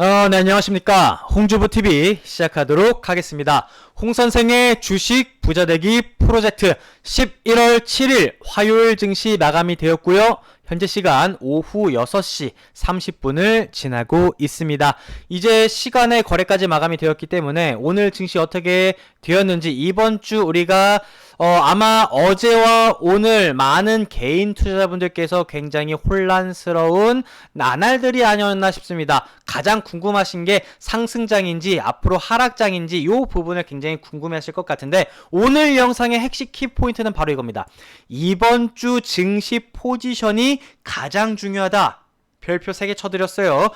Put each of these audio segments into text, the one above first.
어, 네, 안녕하십니까. 홍주부TV 시작하도록 하겠습니다. 홍 선생의 주식 부자되기 프로젝트 11월 7일 화요일 증시 마감이 되었고요. 현재 시간 오후 6시 30분을 지나고 있습니다. 이제 시간의 거래까지 마감이 되었기 때문에 오늘 증시 어떻게 되었는지 이번 주 우리가 어, 아마 어제와 오늘 많은 개인 투자자분들께서 굉장히 혼란스러운 나날들이 아니었나 싶습니다. 가장 궁금하신 게 상승장인지 앞으로 하락장인지 이 부분을 굉장히 궁금해하실 것 같은데 오늘 영상의 핵심 키포인트는 바로 이겁니다. 이번 주 증시 포지션이 가장 중요하다. 별표 3개 쳐드렸어요.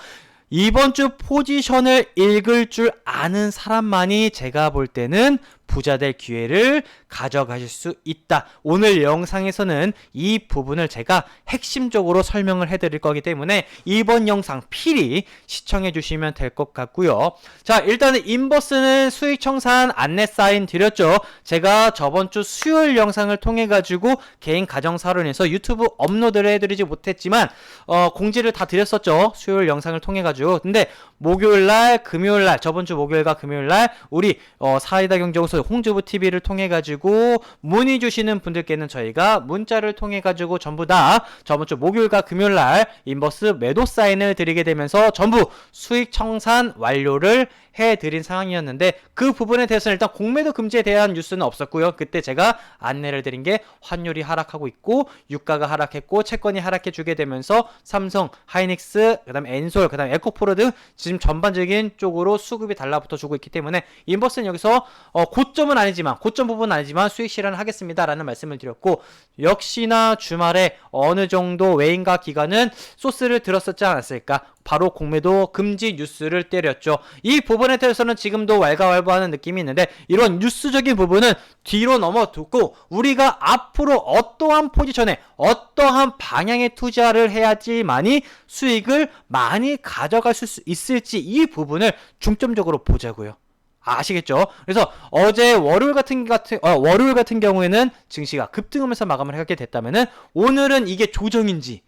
이번 주 포지션을 읽을 줄 아는 사람만이 제가 볼 때는 부자 될 기회를 가져가실 수 있다. 오늘 영상에서는 이 부분을 제가 핵심적으로 설명을 해드릴 거기 때문에 이번 영상 필히 시청해 주시면 될 것 같고요. 자, 일단은 인버스는 수익 청산 안내 사인 드렸죠. 제가 저번 주 수요일 영상을 통해 가지고 개인 가정 사론에서 유튜브 업로드를 해드리지 못했지만 어, 공지를 다 드렸었죠. 수요일 영상을 통해 가지고. 근데 목요일 날, 금요일 날, 저번 주 목요일과 금요일 날 우리 어, 사이다 경제고서 홍주부 TV를 통해 가지고 문의 주시는 분들께는 저희가 문자를 통해 가지고 전부 다 저번 주 목요일과 금요일 날 인버스 매도 사인을 드리게 되면서 전부 수익 청산 완료를 해 드린 상황이었는데 그 부분에 대해서는 일단 공매도 금지에 대한 뉴스는 없었고요. 그때 제가 안내를 드린 게 환율이 하락하고 있고 유가가 하락했고 채권이 하락해 주게 되면서 삼성, 하이닉스, 그다음에 엔솔, 그다음에 에코프로 등 지금 전반적인 쪽으로 수급이 달라붙어 주고 있기 때문에 인버스는 여기서 어, 고점은 아니지만 고점 부분은 아니지만 수익 실현을 하겠습니다라는 말씀을 드렸고 역시나 주말에 어느 정도 외인과 기관은 소스를 들었었지 않았을까 바로 공매도 금지 뉴스를 때렸죠. 이 부분 에 대해서는 지금도 왈가왈부하는 느낌이 있는데 이런 뉴스적인 부분은 뒤로 넘어두고 우리가 앞으로 어떠한 포지션에 어떠한 방향의 투자를 해야지만이 수익을 많이 가져갈 수 있을지 이 부분을 중점적으로 보자고요. 아시겠죠? 그래서 어제 월요일 같은 같은 어, 월요일 같은 경우에는 증시가 급등하면서 마감을 하게 됐다면은 오늘은 이게 조정인지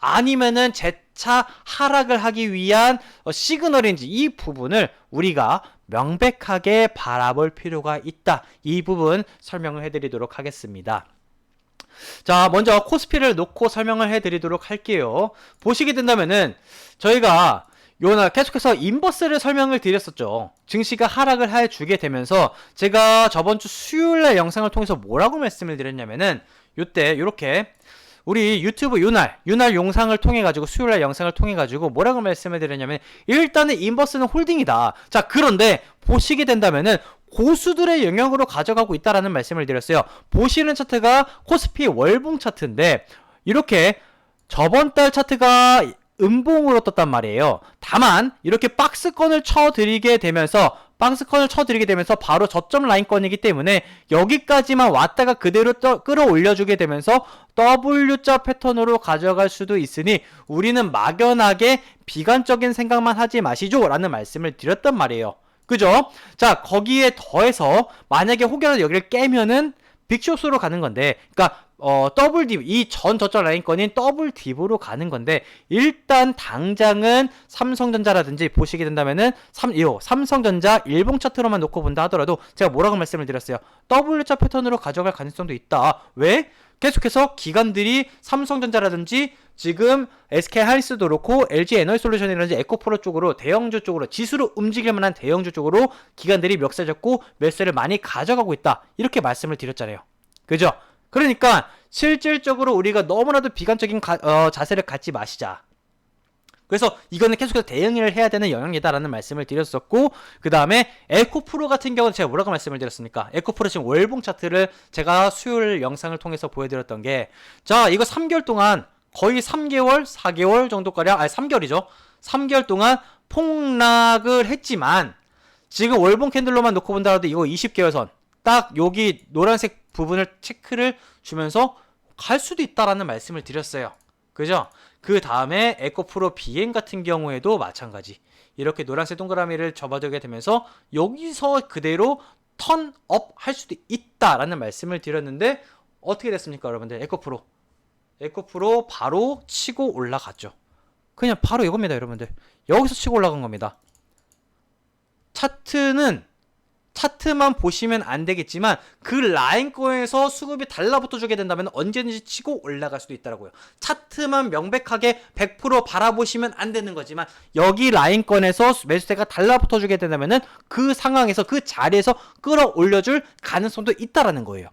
아니면은 재차 하락을 하기 위한 어, 시그널인지 이 부분을 우리가 명백하게 바라볼 필요가 있다. 이 부분 설명을 해드리도록 하겠습니다. 자, 먼저 코스피를 놓고 설명을 해드리도록 할게요. 보시게 된다면은 저희가 요나 계속해서 인버스를 설명을 드렸었죠. 증시가 하락을 해 주게 되면서 제가 저번 주 수요일 날 영상을 통해서 뭐라고 말씀을 드렸냐면은 요때 요렇게 우리 유튜브 유날, 유날 영상을 통해 가지고 수요일 날 영상을 통해 가지고 뭐라고 말씀을 드렸냐면 일단은 인버스는 홀딩이다. 자, 그런데 보시게 된다면은 고수들의 영역으로 가져가고 있다라는 말씀을 드렸어요. 보시는 차트가 코스피 월봉 차트인데 이렇게 저번 달 차트가 음봉으로 떴단 말이에요. 다만 이렇게 박스권을 쳐드리게 되면서 박스권을 쳐드리게 되면서 바로 저점 라인권이기 때문에 여기까지만 왔다가 그대로 떠, 끌어올려주게 되면서 W자 패턴으로 가져갈 수도 있으니 우리는 막연하게 비관적인 생각만 하지 마시죠 라는 말씀을 드렸단 말이에요. 그죠? 자 거기에 더해서 만약에 혹여라도 여기를 깨면은 빅쇼스로 가는 건데 그러니까 어, 더블 딥, 이 전 저점 라인권인 더블 딥으로 가는 건데, 일단 당장은 삼성전자라든지 보시게 된다면은, 삼, 요, 삼성전자 일봉 차트로만 놓고 본다 하더라도, 제가 뭐라고 말씀을 드렸어요? W자 패턴으로 가져갈 가능성도 있다. 왜? 계속해서 기관들이 삼성전자라든지 지금 SK 하이닉스도 그렇고 LG 에너지 솔루션이라든지 에코프로 쪽으로 대형주 쪽으로 지수로 움직일 만한 대형주 쪽으로 기관들이 멱살 잡고 매수를 많이 가져가고 있다. 이렇게 말씀을 드렸잖아요. 그죠? 그러니까 실질적으로 우리가 너무나도 비관적인 가, 어, 자세를 갖지 마시자. 그래서 이거는 계속해서 대응을 해야 되는 영역이다라는 말씀을 드렸었고 그 다음에 에코프로 같은 경우는 제가 뭐라고 말씀을 드렸습니까? 에코프로 지금 월봉 차트를 제가 수요일 영상을 통해서 보여드렸던 게 자 이거 3개월 동안 거의 3개월, 4개월 정도가량 아니 3개월이죠. 3개월 동안 폭락을 했지만 지금 월봉 캔들로만 놓고 본다라도 이거 20개월 선 딱 여기 노란색 부분을 체크를 주면서 갈 수도 있다라는 말씀을 드렸어요. 그죠? 그 다음에 에코프로 비행 같은 경우에도 마찬가지. 이렇게 노란색 동그라미를 접어두게 되면서 여기서 그대로 턴업 할 수도 있다라는 말씀을 드렸는데 어떻게 됐습니까, 여러분들? 에코프로. 에코프로 바로 치고 올라갔죠. 그냥 바로 이겁니다, 여러분들. 여기서 치고 올라간 겁니다. 차트는 차트만 보시면 안 되겠지만 그 라인권에서 수급이 달라붙어 주게 된다면 언제든지 치고 올라갈 수도 있다라고요. 차트만 명백하게 100% 바라보시면 안 되는 거지만 여기 라인권에서 매수세가 달라붙어 주게 된다면은 그 상황에서 그 자리에서 끌어올려 줄 가능성도 있다라는 거예요.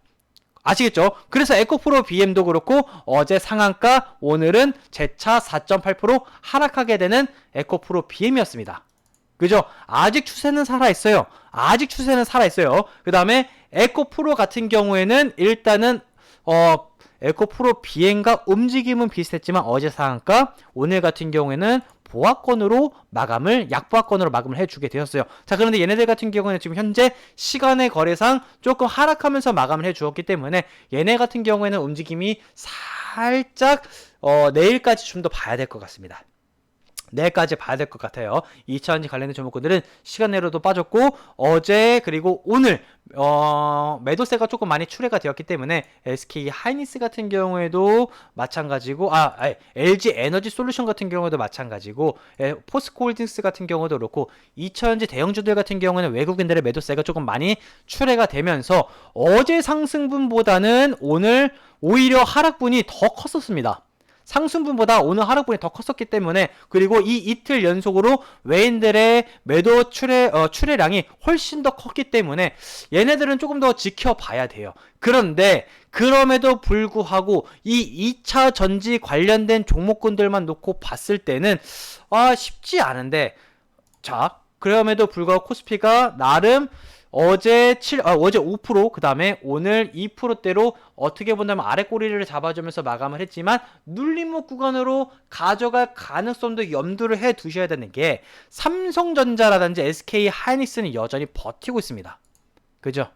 아시겠죠? 그래서 에코프로 BM도 그렇고 어제 상한가 오늘은 재차 4.8% 하락하게 되는 에코프로 BM이었습니다. 그죠? 아직 추세는 살아있어요. 아직 추세는 살아있어요. 그 다음에 에코 프로 같은 경우에는 일단은 어 에코 프로 비행과 움직임은 비슷했지만 어제 상한가 오늘 같은 경우에는 보합권으로 마감을 약보합권으로 마감을 해주게 되었어요. 자 그런데 얘네들 같은 경우에는 지금 현재 시간의 거래상 조금 하락하면서 마감을 해주었기 때문에 얘네 같은 경우에는 움직임이 살짝 어, 내일까지 좀 더 봐야 될 것 같습니다. 내일까지 봐야 될 것 같아요. 2차전지 관련된 종목군들은 시간 내로도 빠졌고 어제 그리고 오늘 어, 매도세가 조금 많이 출회가 되었기 때문에 SK 하이니스 같은 경우에도 마찬가지고 아 아니, LG 에너지 솔루션 같은 경우도 마찬가지고 예, 포스코 홀딩스 같은 경우도 그렇고 2차전지 대형주들 같은 경우는 외국인들의 매도세가 조금 많이 출회가 되면서 어제 상승분보다는 오늘 오히려 하락분이 더 컸었습니다. 상승분보다 오늘 하락분이 더 컸었기 때문에 그리고 이 이틀 연속으로 외인들의 매도 출회 어, 출회량이 훨씬 더 컸기 때문에 얘네들은 조금 더 지켜봐야 돼요. 그런데 그럼에도 불구하고 이 2차 전지 관련된 종목군들만 놓고 봤을 때는 아 쉽지 않은데 자 그럼에도 불구하고 코스피가 나름 어제 7, 아, 어제 5%, 그 다음에 오늘 2%대로 어떻게 본다면 아래 꼬리를 잡아주면서 마감을 했지만 눌림목 구간으로 가져갈 가능성도 염두를 해 두셔야 되는 게 삼성전자라든지 SK 하이닉스는 여전히 버티고 있습니다. 그죠?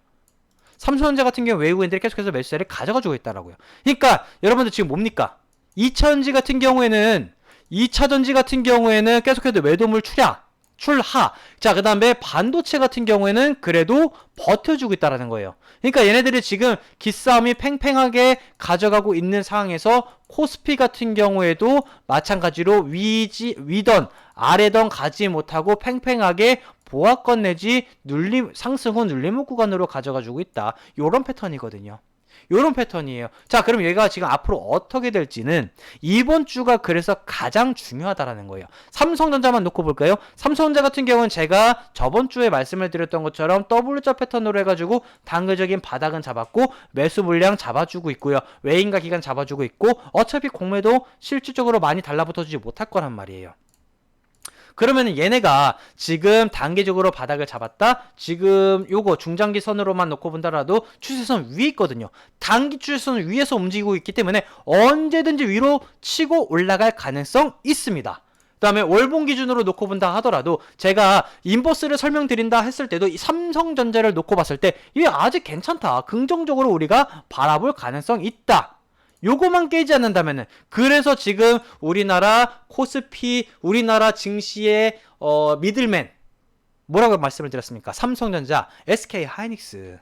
삼성전자 같은 경우 외국인들이 계속해서 매수세를 가져가주고 있다라고요. 그러니까 여러분들 지금 뭡니까? 2차전지 같은 경우에는 2차전지 같은 경우에는 계속해서 매도물 출야 출하. 자, 그 다음에 반도체 같은 경우에는 그래도 버텨주고 있다라는 거예요. 그러니까 얘네들이 지금 기싸움이 팽팽하게 가져가고 있는 상황에서 코스피 같은 경우에도 마찬가지로 위지, 위던, 아래던 가지 못하고 팽팽하게 보합권 내지 눌림, 상승 후 눌림 목 구간으로 가져가주고 있다. 요런 패턴이거든요. 요런 패턴이에요. 자, 그럼 얘가 지금 앞으로 어떻게 될지는 이번 주가 그래서 가장 중요하다라는 거예요. 삼성전자만 놓고 볼까요? 삼성전자 같은 경우는 제가 저번 주에 말씀을 드렸던 것처럼 W자 패턴으로 해가지고 단계적인 바닥은 잡았고 매수 물량 잡아주고 있고요. 외인과 기간 잡아주고 있고 어차피 공매도 실질적으로 많이 달라붙어주지 못할 거란 말이에요. 그러면 얘네가 지금 단계적으로 바닥을 잡았다. 지금 요거 중장기 선으로만 놓고 본다라도 추세선 위에 있거든요. 단기 추세선 위에서 움직이고 있기 때문에 언제든지 위로 치고 올라갈 가능성 있습니다. 그 다음에 월봉 기준으로 놓고 본다 하더라도 제가 인버스를 설명드린다 했을 때도 이 삼성전자를 놓고 봤을 때 이게 아직 괜찮다. 긍정적으로 우리가 바라볼 가능성 있다. 요거만 깨지 않는다면은 그래서 지금 우리나라 코스피 우리나라 증시의 어 미들맨 뭐라고 말씀을 드렸습니까? 삼성전자, SK 하이닉스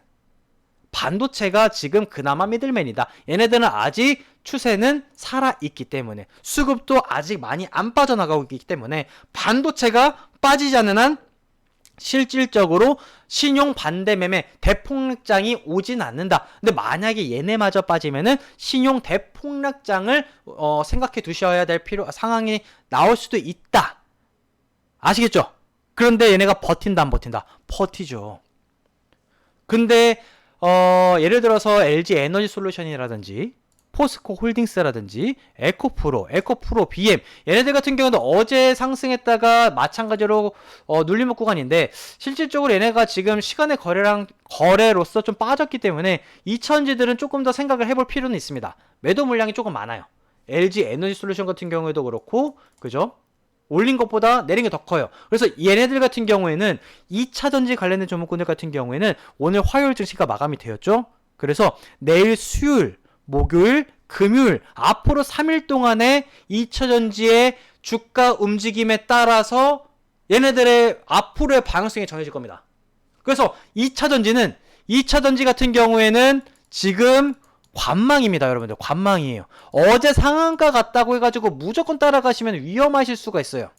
반도체가 지금 그나마 미들맨이다. 얘네들은 아직 추세는 살아있기 때문에 수급도 아직 많이 안 빠져나가고 있기 때문에 반도체가 빠지지 않는 한 실질적으로 신용 반대 매매 대폭락장이 오진 않는다. 근데 만약에 얘네마저 빠지면은 신용 대폭락장을 어, 생각해 두셔야 될 필요 상황이 나올 수도 있다. 아시겠죠? 그런데 얘네가 버틴다 안 버틴다? 버티죠. 근데 어, 예를 들어서 LG 에너지 솔루션이라든지 포스코 홀딩스라든지 에코프로, 에코프로 BM 얘네들 같은 경우도 어제 상승했다가 마찬가지로 어, 눌림목 구간인데 실질적으로 얘네가 지금 시간의 거래랑 거래로서 좀 빠졌기 때문에 이천지들은 조금 더 생각을 해볼 필요는 있습니다. 매도 물량이 조금 많아요. LG 에너지 솔루션 같은 경우에도 그렇고 그죠? 올린 것보다 내린 게 더 커요. 그래서 얘네들 같은 경우에는 2차 전지 관련된 종목군들 같은 경우에는 오늘 화요일 증시가 마감이 되었죠. 그래서 내일 수요일 목요일, 금요일 앞으로 3일 동안의 2차 전지의 주가 움직임에 따라서 얘네들의 앞으로의 방향성이 정해질 겁니다. 그래서 2차 전지는 2차 전지 같은 경우에는 지금 관망입니다, 여러분들. 관망이에요. 어제 상한가 갔다고 해가지고 무조건 따라가시면 위험하실 수가 있어요.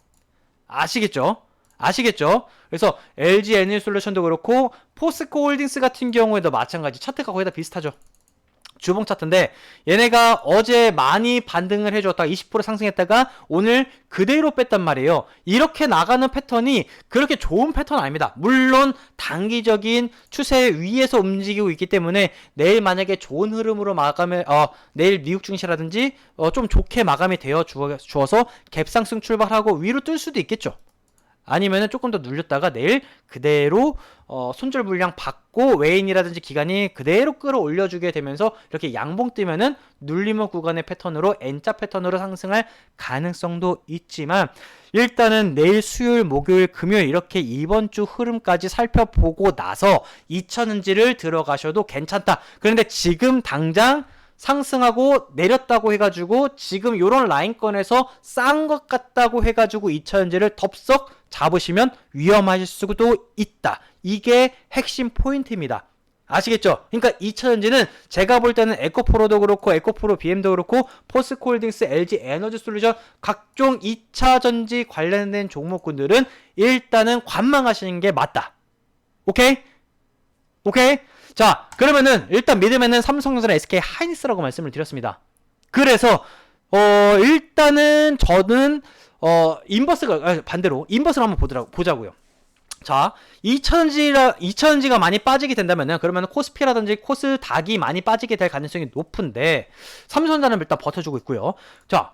아시겠죠? 아시겠죠? 그래서 LG 에너지솔루션도 그렇고 포스코 홀딩스 같은 경우에도 마찬가지 차트가 거의 다 비슷하죠. 주봉 차트인데 얘네가 어제 많이 반등을 해줬다가 20% 상승했다가 오늘 그대로 뺐단 말이에요. 이렇게 나가는 패턴이 그렇게 좋은 패턴 아닙니다. 물론 단기적인 추세 위에서 움직이고 있기 때문에 내일 만약에 좋은 흐름으로 마감에 어 내일 미국 증시라든지 어, 좀 좋게 마감이 되어 주어, 주어서 갭상승 출발하고 위로 뜰 수도 있겠죠. 아니면은 조금 더 눌렸다가 내일 그대로 어, 손절 물량 받고 외인이라든지 기간이 그대로 끌어올려주게 되면서 이렇게 양봉 뜨면은 눌림목 구간의 패턴으로 N자 패턴으로 상승할 가능성도 있지만 일단은 내일 수요일 목요일 금요일 이렇게 이번 주 흐름까지 살펴보고 나서 2천은지를 들어가셔도 괜찮다. 그런데 지금 당장 상승하고 내렸다고 해가지고 지금 요런 라인권에서 싼 것 같다고 해가지고 2천원제를 덥석 잡으시면 위험하실 수도 있다. 이게 핵심 포인트입니다. 아시겠죠? 그러니까 2차전지는 제가 볼 때는 에코프로도 그렇고 에코프로 BM도 그렇고 포스코홀딩스, LG 에너지 솔루션 각종 2차전지 관련된 종목군들은 일단은 관망하시는 게 맞다. 오케이? 오케이? 자, 그러면은 일단 믿으면은 삼성전자, SK 하이닉스라고 말씀을 드렸습니다. 그래서 어 일단은 저는 어 인버스가 아, 반대로 인버스를 한번 보더라 보자고요. 자, 2천지라 2천지가 많이 빠지게 된다면은 그러면 코스피라든지 코스닥이 많이 빠지게 될 가능성이 높은데 삼성전자는 일단 버텨주고 있고요. 자,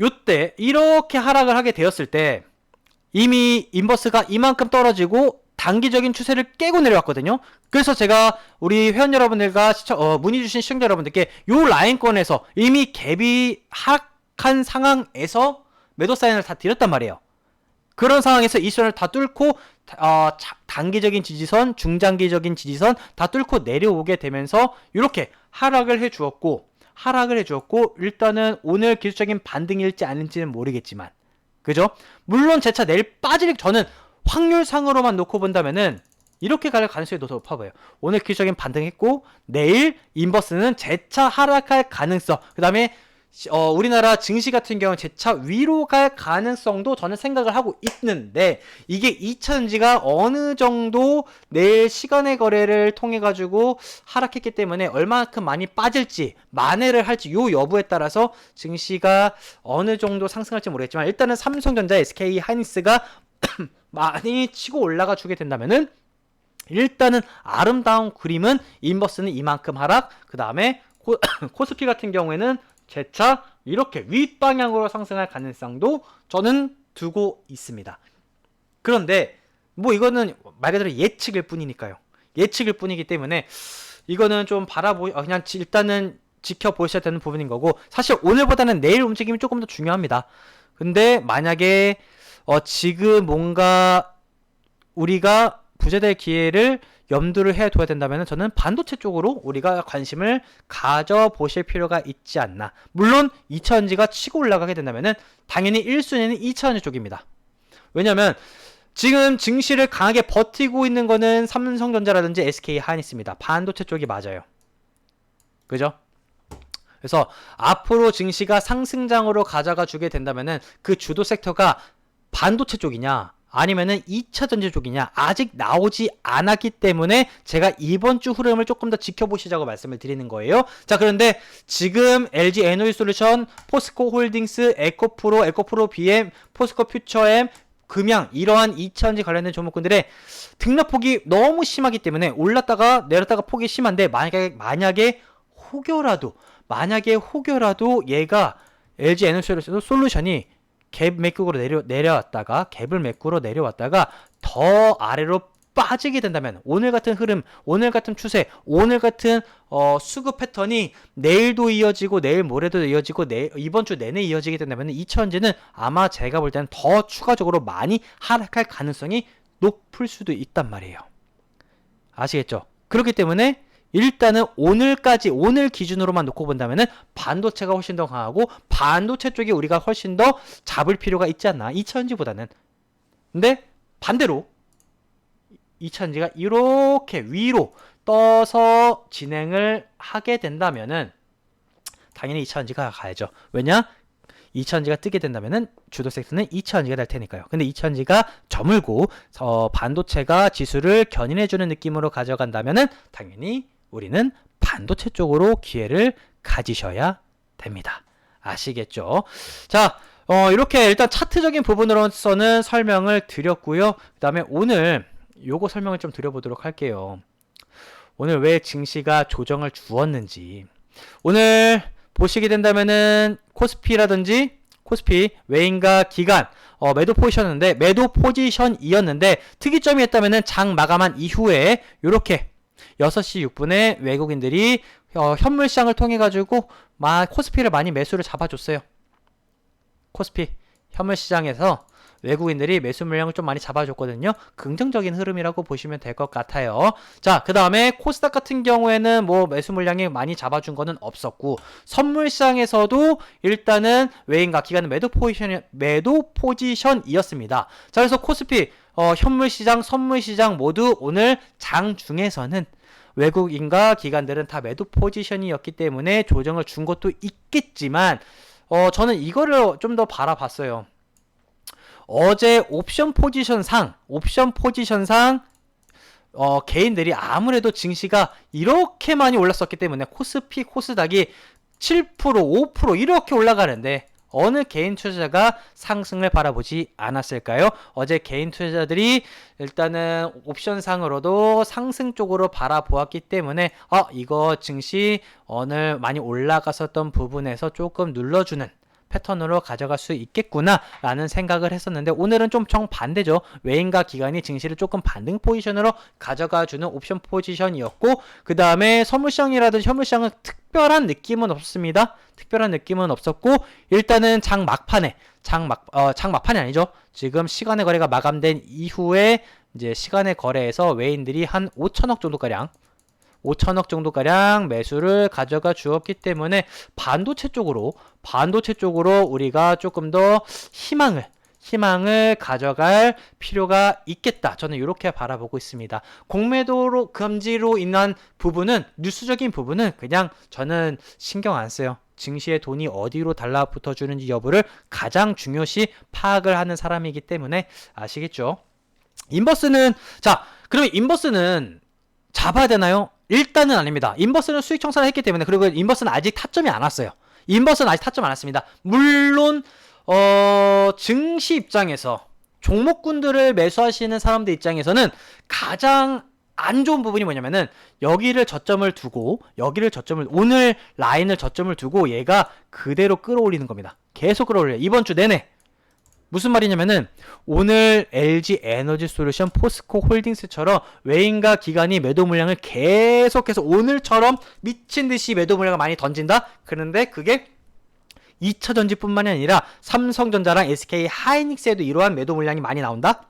요때 이렇게 하락을 하게 되었을 때 이미 인버스가 이만큼 떨어지고 단기적인 추세를 깨고 내려왔거든요. 그래서 제가 우리 회원 여러분들과 시청, 어, 문의 주신 시청자 여러분들께 요 라인권에서 이미 갭이 하락한 상황에서 매도 사인을 다 드렸단 말이에요. 그런 상황에서 이 선을 다 뚫고 어, 자, 단기적인 지지선, 중장기적인 지지선 다 뚫고 내려오게 되면서 이렇게 하락을 해 주었고 하락을 해 주었고 일단은 오늘 기술적인 반등일지 아닌지는 모르겠지만 그죠? 물론 제 차 내일 빠질 저는 확률상으로만 놓고 본다면은 이렇게 갈 가능성이 더 높아 보여요. 오늘 기술적인 반등했고 내일 인버스는 재차 하락할 가능성. 그다음에 어, 우리나라 증시 같은 경우는 재차 위로 갈 가능성도 저는 생각을 하고 있는데 이게 2차전지가 어느 정도 내일 시간의 거래를 통해 가지고 하락했기 때문에 얼마만큼 많이 빠질지 만회를 할지 요 여부에 따라서 증시가 어느 정도 상승할지 모르겠지만 일단은 삼성전자, SK 하이닉스가 많이 치고 올라가 주게 된다면은 일단은 아름다운 그림은 인버스는 이만큼 하락 그 다음에 코스피 같은 경우에는 재차 이렇게 윗방향으로 상승할 가능성도 저는 두고 있습니다. 그런데 뭐 이거는 말 그대로 예측일 뿐이니까요. 예측일 뿐이기 때문에 이거는 좀 바라보 어, 그냥 일단은 지켜보셔야 되는 부분인 거고 사실 오늘보다는 내일 움직임이 조금 더 중요합니다. 근데 만약에 어 지금 뭔가 우리가 부재될 기회를 염두를 해둬야 된다면 저는 반도체 쪽으로 우리가 관심을 가져보실 필요가 있지 않나. 물론 2차전지가 치고 올라가게 된다면 당연히 1순위는 2차전지 쪽입니다. 왜냐면 지금 증시를 강하게 버티고 있는 거는 삼성전자라든지 SK 하이닉스입니다. 반도체 쪽이 맞아요. 그죠? 그래서 앞으로 증시가 상승장으로 가져가 주게 된다면은 그 주도 섹터가 반도체 쪽이냐 아니면은 2차 전지 쪽이냐 아직 나오지 않았기 때문에 제가 이번 주 흐름을 조금 더 지켜보시자고 말씀을 드리는 거예요. 자 그런데 지금 LG 에너지 솔루션, 포스코 홀딩스, 에코프로, 에코프로 BM, 포스코 퓨처엠 금양 이러한 2차전지 관련된 종목군들의 등락폭이 너무 심하기 때문에 올랐다가 내렸다가 폭이 심한데 만약에 만약에 혹여라도 만약에 혹여라도 얘가 LG 에너지 솔루션이 갭 맥국으로 내려, 내려왔다가 갭을 맥구로 내려왔다가 더 아래로 빠지게 된다면 오늘 같은 흐름, 오늘 같은 추세, 오늘 같은 어, 수급 패턴이 내일도 이어지고 내일 모레도 이어지고 내, 이번 주 내내 이어지게 된다면 이천지는 아마 제가 볼 때는 더 추가적으로 많이 하락할 가능성이 높을 수도 있단 말이에요. 아시겠죠? 그렇기 때문에 일단은 오늘까지 오늘 기준으로만 놓고 본다면은 반도체가 훨씬 더 강하고 반도체 쪽에 우리가 훨씬 더 잡을 필요가 있지 않나 2차전지보다는 근데 반대로 2차전지가 이렇게 위로 떠서 진행을 하게 된다면은 당연히 2차전지가 가야죠. 왜냐? 2차전지가 뜨게 된다면은 주도 섹터는 2차전지가 될 테니까요. 근데 2차전지가 저물고 어, 반도체가 지수를 견인해주는 느낌으로 가져간다면은 당연히 우리는 반도체 쪽으로 기회를 가지셔야 됩니다. 아시겠죠? 자, 어, 이렇게 일단 차트적인 부분으로서는 설명을 드렸고요. 그 다음에 오늘 요거 설명을 좀 드려보도록 할게요. 오늘 왜 증시가 조정을 주었는지. 오늘 보시게 된다면은 코스피라든지 코스피 외인과 기간 어, 매도 포지션인데 매도 포지션이었는데 특이점이 있다면은 장 마감한 이후에 요렇게 6시 6분에 외국인들이 어, 현물 시장을 통해 가지고 막 코스피를 많이 매수를 잡아줬어요. 코스피 현물 시장에서 외국인들이 매수 물량을 좀 많이 잡아줬거든요. 긍정적인 흐름이라고 보시면 될 것 같아요. 자, 그 다음에 코스닥 같은 경우에는 뭐 매수 물량이 많이 잡아준 거는 없었고, 선물 시장에서도 일단은 외인과 기간은 매도 포지션, 매도 포지션이었습니다. 자, 그래서 코스피, 어, 현물 시장, 선물 시장 모두 오늘 장 중에서는 외국인과 기관들은 다 매도 포지션이었기 때문에 조정을 준 것도 있겠지만, 어, 저는 이거를 좀 더 바라봤어요. 어제 옵션 포지션상, 옵션 포지션상, 어, 개인들이 아무래도 증시가 이렇게 많이 올랐었기 때문에 코스피, 코스닥이 7%, 5% 이렇게 올라가는데 어느 개인 투자자가 상승을 바라보지 않았을까요? 어제 개인 투자자들이 일단은 옵션상으로도 상승 쪽으로 바라보았기 때문에 어, 이거 증시 오늘 많이 올라갔었던 부분에서 조금 눌러주는 패턴으로 가져갈 수 있겠구나라는 생각을 했었는데 오늘은 좀 정반대죠. 외인과 기관이 증시를 조금 반등 포지션으로 가져가주는 옵션 포지션이었고 그 다음에 선물시장이라든지 현물시장은 특별한 느낌은 없습니다. 특별한 느낌은 없었고 일단은 장 막판에 장막 어, 장 막판이 아니죠. 지금 시간의 거래가 마감된 이후에 이제 시간의 거래에서 외인들이 한 5천억 정도 가량 5천억 정도가량 매수를 가져가 주었기 때문에 반도체 쪽으로, 반도체 쪽으로 우리가 조금 더 희망을, 희망을 가져갈 필요가 있겠다. 저는 이렇게 바라보고 있습니다. 공매도로 금지로 인한 부분은 뉴스적인 부분은 그냥 저는 신경 안 써요. 증시의 돈이 어디로 달라붙어 주는지 여부를 가장 중요시 파악을 하는 사람이기 때문에 아시겠죠? 인버스는 자, 그러면 인버스는 잡아야 되나요? 일단은 아닙니다. 인버스는 수익 청산을 했기 때문에 그리고 인버스는 아직 타점이 안 왔어요. 인버스는 아직 타점 안 왔습니다. 물론 어, 증시 입장에서 종목군들을 매수하시는 사람들 입장에서는 가장 안 좋은 부분이 뭐냐면은 여기를 저점을 두고 여기를 저점을 오늘 라인을 저점을 두고 얘가 그대로 끌어올리는 겁니다. 계속 끌어올려요. 이번 주 내내 무슨 말이냐면은 오늘 LG 에너지 솔루션 포스코 홀딩스처럼 외인과 기관이 매도 물량을 계속해서 오늘처럼 미친 듯이 매도 물량을 많이 던진다. 그런데 그게 2차 전지뿐만이 아니라 삼성전자랑 SK 하이닉스에도 이러한 매도 물량이 많이 나온다.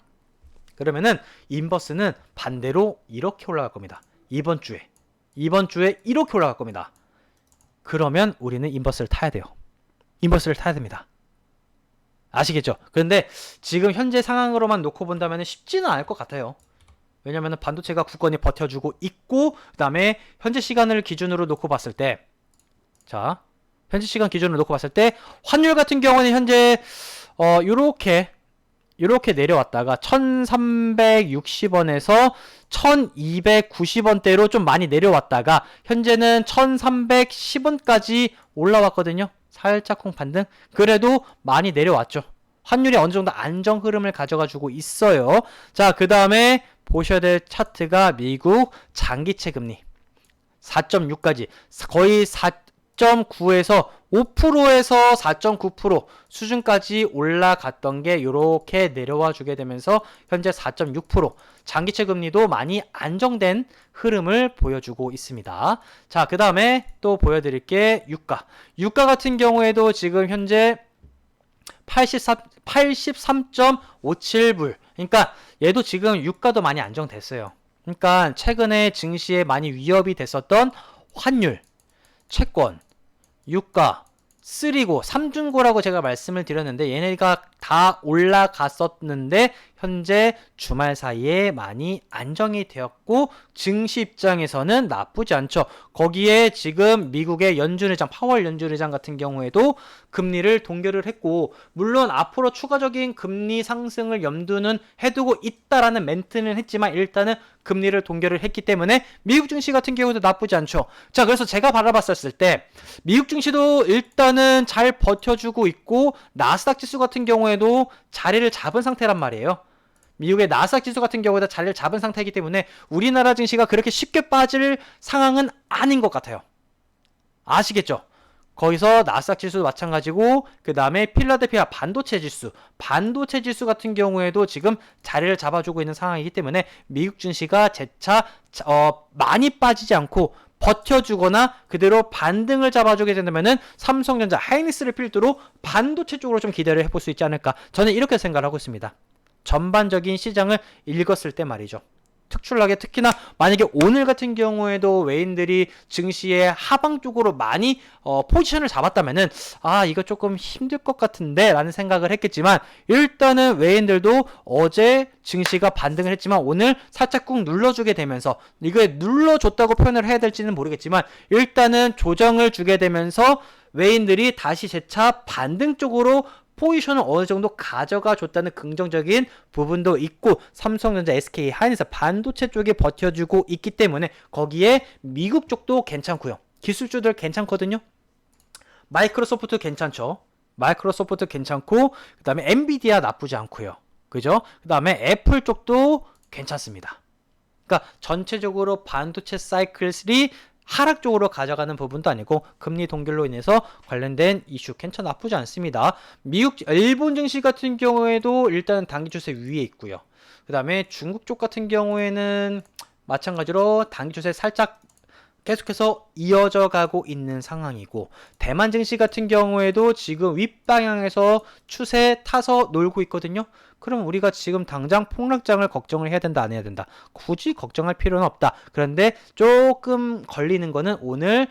그러면은 인버스는 반대로 이렇게 올라갈 겁니다. 이번 주에 이번 주에 이렇게 올라갈 겁니다. 그러면 우리는 인버스를 타야 돼요. 인버스를 타야 됩니다. 아시겠죠? 그런데 지금 현재 상황으로만 놓고 본다면 쉽지는 않을 것 같아요. 왜냐면 반도체가 굳건히 버텨주고 있고 그 다음에 현재 시간을 기준으로 놓고 봤을 때 자, 현재 시간 기준으로 놓고 봤을 때 환율 같은 경우는 현재 어 요렇게 요렇게 내려왔다가 1360원에서 1290원대로 좀 많이 내려왔다가 현재는 1310원까지 올라왔거든요. 살짝 콩 반등. 그래도 많이 내려왔죠. 환율이 어느 정도 안정 흐름을 가져가 주고 있어요. 자, 그 다음에 보셔야 될 차트가 미국 장기채 금리 4.6까지 거의 4.9에서 5%에서 4.9% 수준까지 올라갔던 게 이렇게 내려와 주게 되면서 현재 4.6% 장기채 금리도 많이 안정된 흐름을 보여주고 있습니다. 자, 그 다음에 또 보여드릴 게 유가. 유가 같은 경우에도 지금 현재 83, 83.57불. 그러니까 얘도 지금 유가도 많이 안정됐어요. 그러니까 최근에 증시에 많이 위협이 됐었던 환율, 채권, 유가, 3고 3중고라고 제가 말씀을 드렸는데 얘네가 다 올라갔었는데 현재 주말 사이에 많이 안정이 되었고 증시 입장에서는 나쁘지 않죠. 거기에 지금 미국의 연준 의장 파월 연준 의장 같은 경우에도 금리를 동결을 했고 물론 앞으로 추가적인 금리 상승을 염두는 해두고 있다라는 멘트는 했지만 일단은 금리를 동결을 했기 때문에 미국 증시 같은 경우도 나쁘지 않죠. 자, 그래서 제가 바라봤었을 때 미국 증시도 일단은 잘 버텨주고 있고 나스닥 지수 같은 경우에도 자리를 잡은 상태란 말이에요. 미국의 나스닥 지수 같은 경우에도 자리를 잡은 상태이기 때문에 우리나라 증시가 그렇게 쉽게 빠질 상황은 아닌 것 같아요. 아시겠죠? 거기서 나스닥 지수 마찬가지고 그 다음에 필라델피아 반도체 지수, 반도체 지수 같은 경우에도 지금 자리를 잡아주고 있는 상황이기 때문에 미국 증시가 재차 어, 많이 빠지지 않고 버텨주거나 그대로 반등을 잡아주게 된다면은 삼성전자, 하이닉스를 필두로 반도체 쪽으로 좀 기대를 해볼 수 있지 않을까 저는 이렇게 생각을 하고 있습니다. 전반적인 시장을 읽었을 때 말이죠. 특출나게 특히나 만약에 오늘 같은 경우에도 외인들이 증시의 하방 쪽으로 많이 어, 포지션을 잡았다면은 아 이거 조금 힘들 것 같은데 라는 생각을 했겠지만 일단은 외인들도 어제 증시가 반등을 했지만 오늘 살짝 꾹 눌러주게 되면서 이거 눌러줬다고 표현을 해야 될지는 모르겠지만 일단은 조정을 주게 되면서 외인들이 다시 재차 반등 쪽으로 포지션을 어느 정도 가져가 줬다는 긍정적인 부분도 있고 삼성전자, SK, 하이닉스 반도체 쪽에 버텨주고 있기 때문에 거기에 미국 쪽도 괜찮고요. 기술주들 괜찮거든요. 마이크로소프트 괜찮죠. 마이크로소프트 괜찮고 그다음에 엔비디아 나쁘지 않고요. 그죠? 그다음에 애플 쪽도 괜찮습니다. 그러니까 전체적으로 반도체 사이클이 하락 쪽으로 가져가는 부분도 아니고 금리 동결로 인해서 관련된 이슈 괜찮 나쁘지 않습니다. 미국 일본 증시 같은 경우에도 일단 단기 추세 위에 있고요. 그 다음에 중국 쪽 같은 경우에는 마찬가지로 단기 추세 살짝 계속해서 이어져 가고 있는 상황이고 대만 증시 같은 경우에도 지금 윗방향에서 추세 타서 놀고 있거든요. 그럼 우리가 지금 당장 폭락장을 걱정을 해야 된다 안 해야 된다. 굳이 걱정할 필요는 없다. 그런데 조금 걸리는 거는 오늘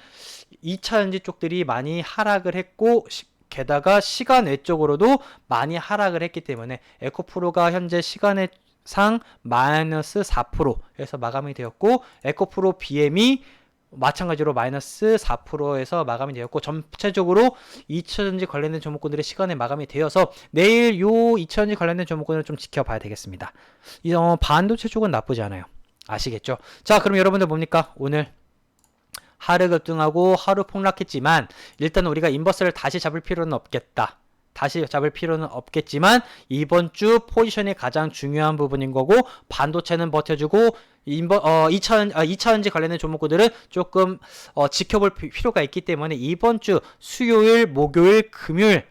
2차전지 쪽들이 많이 하락을 했고 게다가 시간 외적으로도 많이 하락을 했기 때문에 에코프로가 현재 시간의 상 마이너스 4%에서 마감이 되었고 에코프로 BM이 마찬가지로 마이너스 4%에서 마감이 되었고 전체적으로 2차전지 관련된 종목군들의 시간에 마감이 되어서 내일 요 2차전지 관련된 종목군을 좀 지켜봐야 되겠습니다. 이 어, 반도체 쪽은 나쁘지 않아요. 아시겠죠? 자, 그럼 여러분들 뭡니까? 오늘 하루 급등하고 하루 폭락했지만 일단 우리가 인버스를 다시 잡을 필요는 없겠다. 다시 잡을 필요는 없겠지만 이번 주 포지션이 가장 중요한 부분인 거고 반도체는 버텨주고 인버 어 2차 어, 2차전지 관련된 종목들은 조금 어, 지켜볼 필요가 있기 때문에 이번 주 수요일, 목요일, 금요일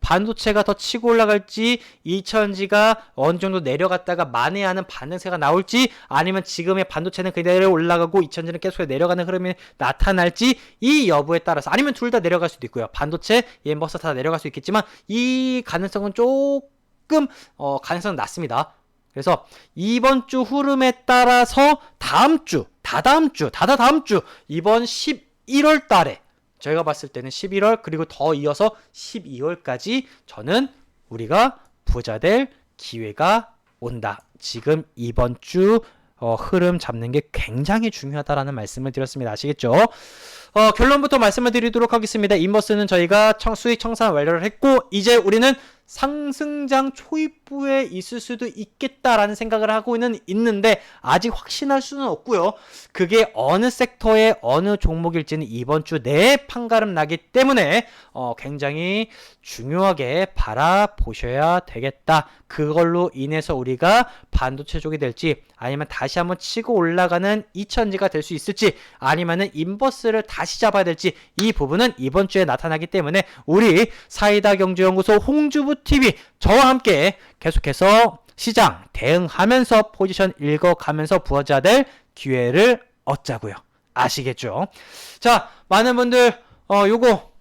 반도체가 더 치고 올라갈지 2차전지가 어느 정도 내려갔다가 만회하는 반응세가 나올지 아니면 지금의 반도체는 그대로 올라가고 2차전지는 계속 내려가는 흐름이 나타날지 이 여부에 따라서 아니면 둘 다 내려갈 수도 있고요. 반도체, 엠버스 다 내려갈 수 있겠지만 이 가능성은 조금 어, 가능성은 낮습니다. 그래서 이번 주 흐름에 따라서 다음 주, 다다음 주, 다다다음 주 이번 11월 달에 저희가 봤을 때는 11월 그리고 더 이어서 12월까지 저는 우리가 부자 될 기회가 온다. 지금 이번 주 어, 흐름 잡는 게 굉장히 중요하다라는 말씀을 드렸습니다. 아시겠죠? 어, 결론부터 말씀을 드리도록 하겠습니다. 인버스는 저희가 청, 수익 청산 완료를 했고 이제 우리는 상승장 초입부에 있을 수도 있겠다라는 생각을 하고 있는 있는데 아직 확신할 수는 없고요. 그게 어느 섹터의 어느 종목일지는 이번 주 내에 판가름 나기 때문에 어, 굉장히 중요하게 바라보셔야 되겠다. 그걸로 인해서 우리가 반도체 쪽이 될지 아니면 다시 한번 치고 올라가는 2천지가 될 수 있을지 아니면은 인버스를 다시 잡아야 될지 이 부분은 이번 주에 나타나기 때문에 우리 사이다 경제연구소 홍주부 TV 저와 함께 계속해서 시장 대응하면서 포지션 읽어가면서 부어져야 될 기회를 얻자고요. 아시겠죠? 자, 많은 분들 어 요거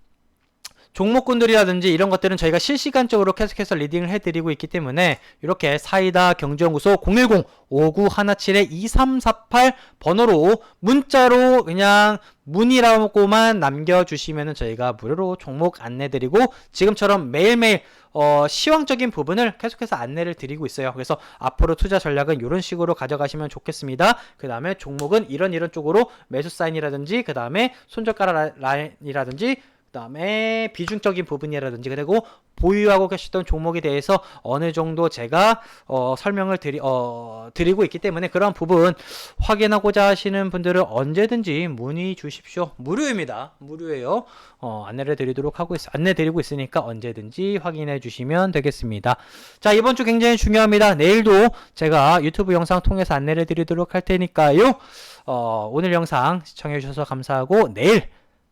종목군들이라든지 이런 것들은 저희가 실시간적으로 계속해서 리딩을 해드리고 있기 때문에 이렇게 사이다 경제연구소 010-5917-2348 번호로 문자로 그냥 문의라고만 남겨주시면 저희가 무료로 종목 안내드리고 지금처럼 매일매일 어, 시황적인 부분을 계속해서 안내를 드리고 있어요. 그래서 앞으로 투자 전략은 이런 식으로 가져가시면 좋겠습니다. 그 다음에 종목은 이런 이런 쪽으로 매수 사인이라든지 그 다음에 손절가락 라- 라인이라든지 그 다음에 비중적인 부분이라든지 그리고 보유하고 계시던 종목에 대해서 어느 정도 제가 어, 설명을 드리, 어, 드리고 있기 때문에 그런 부분 확인하고자 하시는 분들은 언제든지 문의 주십시오. 무료입니다. 무료예요. 어, 안내를 드리도록 하고 있, 안내 드리고 있으니까 언제든지 확인해 주시면 되겠습니다. 자, 이번 주 굉장히 중요합니다. 내일도 제가 유튜브 영상 통해서 안내를 드리도록 할 테니까요. 어, 오늘 영상 시청해 주셔서 감사하고 내일